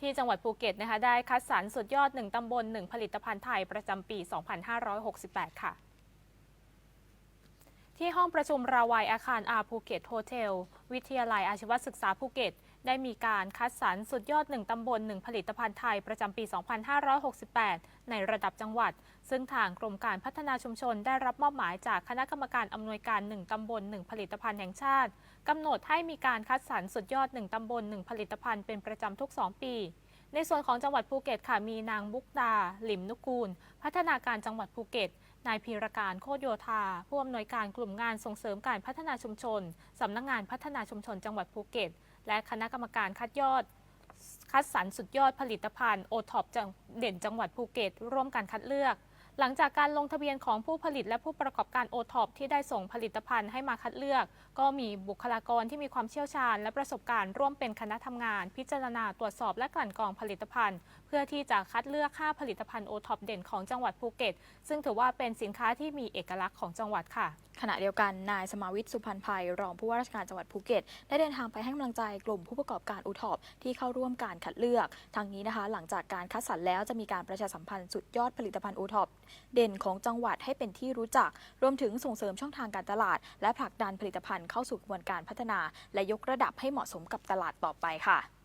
ที่จังหวัดภูเก็ตนะคะได้คัดสรรสุดยอด 1 ตำบล 1 ผลิตภัณฑ์ไทยประจำปี 2568 ค่ะ ที่ห้องประชุมราวัยอาคารอาภูเก็ตโฮเทล วิทยาลัยอาชีวศึกษาภูเก็ต ได้มีการคัดสรรสุดยอด 1 ตำบล 1 ผลิตภัณฑ์ไทยประจำปี 2568 ในระดับจังหวัด ซึ่งทางกรมการพัฒนาชุมชนได้รับมอบหมายจากคณะกรรมการอำนวยการ 1 ตำบล 1 ผลิตภัณฑ์แห่งชาติกำหนดให้มีการคัดสรรสุดยอด 1 ตำบล 1 ผลิตภัณฑ์เป็นประจำทุก 2 ปี ในส่วนของจังหวัดภูเก็ตค่ะมีนางบุกดาหลิมนุกูล พัฒนาการจังหวัดภูเก็ต นายพีรการโคตโยธา ผู้อำนวยการกลุ่มงานส่งเสริมการพัฒนาชุมชน สำนักงงานพัฒนาชุมชนจังหวัดภูเก็ต และคณะกรรมการคัดยอด คัดสรรสุดยอดผลิตภัณฑ์โอท็อปเด่นจังหวัดภูเก็ต ร่วมกันคัดเลือก หลังจากการลงทะเบียนของผู้ผลิตและผู้ประกอบการโอท็อปที่ได้ส่งผลิตภัณฑ์ให้มาคัดเลือก ก็มีบุคลากรที่มีความเชี่ยวชาญ และประสบการณ์ร่วมเป็นคณะทำงาน พิจารณาตรวจสอบและกลั่นกรองผลิตภัณฑ์ เพื่อที่จะคัดเลือก5ผลิตภัณฑ์โอท็อปเด่นของจังหวัดภูเก็ต ซึ่งถือว่าเป็นสินค้าที่มีเอกลักษณ์ของจังหวัดค่ะ ขณะเดียวกันนายสมาวิทย์สุพรรณภัยรองผู้ว่าราชการจังหวัดภูเก็ตได้เดินทางไปให้กำลังใจกลุ่มผู้ประกอบการอูทอปที่เข้าร่วมการคัดเลือกทางนี้นะคะ หลังจากการคัดสรรแล้วจะมีการประชาสัมพันธ์สุดยอดผลิตภัณฑ์อูทอปเด่นของจังหวัดให้เป็นที่รู้จัก รวมถึงส่งเสริมช่องทางการตลาด และผลักดันผลิตภัณฑ์เข้าสู่กระบวนการพัฒนา และยกระดับให้เหมาะสมกับตลาดต่อไปค่ะ